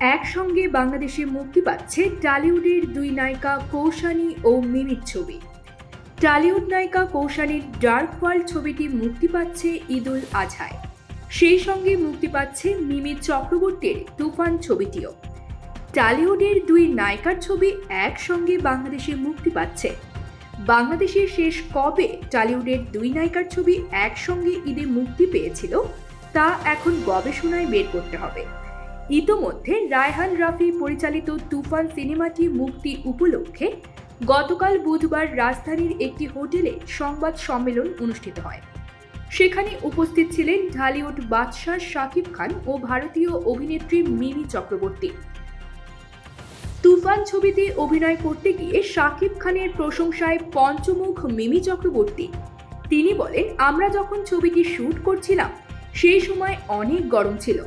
একসঙ্গে বাংলাদেশে মুক্তি পাচ্ছে টালিউডের দুই নায়িকা কৌশানী ও মিমির ছবি। টালিউড নায়িকা কৌশানীর ডার্ক ওয়ার্ল্ড ছবিটি মুক্তি পাচ্ছে ঈদুল আজহায়। সেই সঙ্গে মুক্তি পাচ্ছে মিমির চক্রবর্তীর তুফান ছবিটিও। টালিউডের দুই নায়িকার ছবি একসঙ্গে বাংলাদেশে মুক্তি পাচ্ছে। বাংলাদেশে শেষ কবে টালিউডের দুই নায়িকার ছবি একসঙ্গে ঈদে মুক্তি পেয়েছিল, তা এখন গবেষণায় বের করতে হবে। ইতোমধ্যে রায়হান রাফি পরিচালিত তুফান সিনেমাটি মুক্তি উপলক্ষে গতকাল বুধবার রাজধানীর একটি হোটেলে সংবাদ সম্মেলন অনুষ্ঠিত হয়। সেখানে উপস্থিত ছিলেন ঢালিউড বাদশাহ শাকিব খান ও ভারতীয় অভিনেত্রী মিমি চক্রবর্তী। তুফান ছবিতে অভিনয় করতে গিয়ে শাকিব খানের প্রশংসায় পঞ্চমুখ মিমি চক্রবর্তী। তিনি বলেন, আমরা যখন ছবিটি শ্যুট করছিলাম, সেই সময় অনেক গরম ছিল।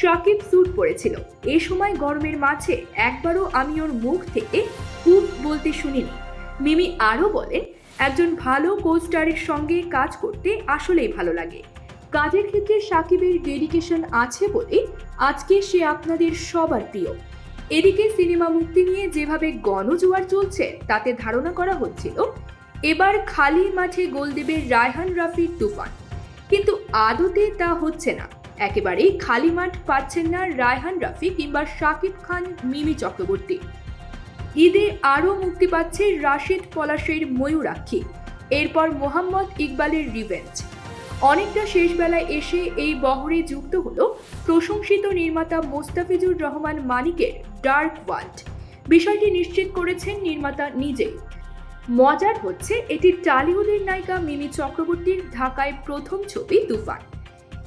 শাকিব স্যুট পরেছিল। এ সময় গরমের মাঝে একবারও আমি ওর মুখ থেকে উপ বলতে শুনিনি। মিমি আরও বলেন, একজন ভালো কোস্টারের সঙ্গে কাজ করতে আসলেই ভালো লাগে। কাজের ক্ষেত্রে সাকিবের ডেডিকেশন আছে বলে আজকে সে আপনাদের সবার প্রিয়। এদিকে সিনেমা মুক্তি নিয়ে যেভাবে গণজোয়ার চলছে, তাতে ধারণা করা হচ্ছিল, এবার খালি মাঠে গোল দেবে রায়হান রাফির তুফান। কিন্তু আদতে তা হচ্ছে না। একেবারেই খালি মাঠ পাচ্ছেন না রায়হান রাফি কিংবা শাকিব খান মিমি চক্রবর্তী। ঈদে আরও মুক্তি পাচ্ছে রাশিদ পলাশের ময়ূরাক্ষী। এরপর মোহাম্মদ ইকবালের রিভেঞ্জ। অনেকটা শেষ বেলায় এসে এই বহরে যুক্ত হলো প্রশংসিত নির্মাতা মোস্তাফিজুর রহমান মানিকের ডার্ক ওয়ার্ল্ড। বিষয়টি নিশ্চিত করেছেন নির্মাতা নিজেই মজার হচ্ছে এটি টালিউডের নায়িকা মিমি চক্রবর্তীর ঢাকায় প্রথম ছবি তুফান।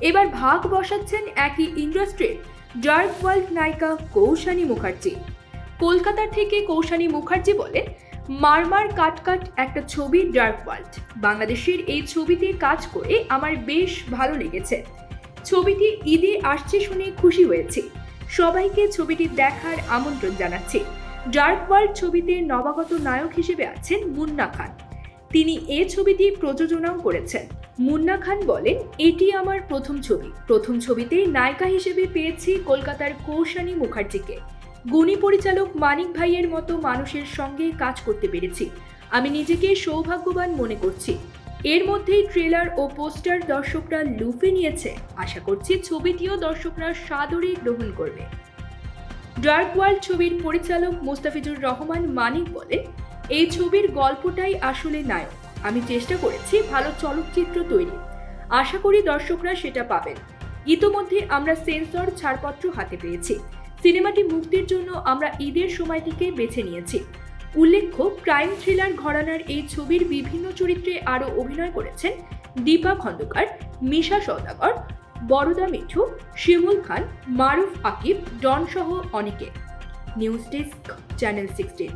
এবার ভাগ বসাচ্ছেন একই ইন্ডাস্ট্রির ডার্ক ওয়ার্ল্ড নায়িকা কৌশানী মুখার্জি। কলকাতা থেকে কৌশানী মুখার্জি বলেন মারমার কাটকাট একটা ছবি ডার্ক ওয়ার্ল্ড বাংলাদেশের এই ছবিতে কাজ করে আমার বেশ ভালো লেগেছে। ছবিটি ঈদে আসছে শুনে খুশি হয়েছি। সবাইকে ছবিটি দেখার আমন্ত্রণ জানাচ্ছি। ডার্ক ওয়ার্ল্ড ছবিতে নবাগত নায়ক হিসেবে আছেন মুন্না খান। তিনি এ ছবিটি প্রযোজনাও করেছেন। মুন্না খান বলেন, এটি আমার প্রথম ছবি। প্রথম ছবিতে নায়িকা হিসেবে পেয়েছি কলকাতার কৌশানী মুখার্জিকে। গুণী পরিচালক মানিক ভাইয়ের মতো মানুষের সঙ্গে কাজ করতে পেরেছি। আমি নিজেকে সৌভাগ্যবান মনে করছি। এর মধ্যেই ট্রেলার ও পোস্টার দর্শকরা লুফে নিয়েছে। আশা করছি ছবিটিও দর্শকরা সাদরে গ্রহণ করবে। ডার্ক ওয়ার্ল্ড ছবির পরিচালক মোস্তাফিজুর রহমান মানিক বলেন, এই ছবির গল্পটাই আসলে নায়ক। আমি চেষ্টা করেছি ভালো চলচ্চিত্র তৈরি আশা করি দর্শকরা সেটা পাবেন। ইতোমধ্যে আমরা সেন্সর, ছাড়পত্র হাতে পেয়েছি। সিনেমাটি মুক্তির জন্য আমরা ঈদের সময়টিকে বেছে নিয়েছি। উল্লেখ্য, ক্রাইম থ্রিলার ঘরানার এই ছবির বিভিন্ন চরিত্রে আরও অভিনয় করেছেন দীপা খন্দকার, মিশা সৌদাগর বড়দা মিঠু, শিমুল খান, মারুফ আকিব ডন সহ অনেকে। News desk, channel sixteen.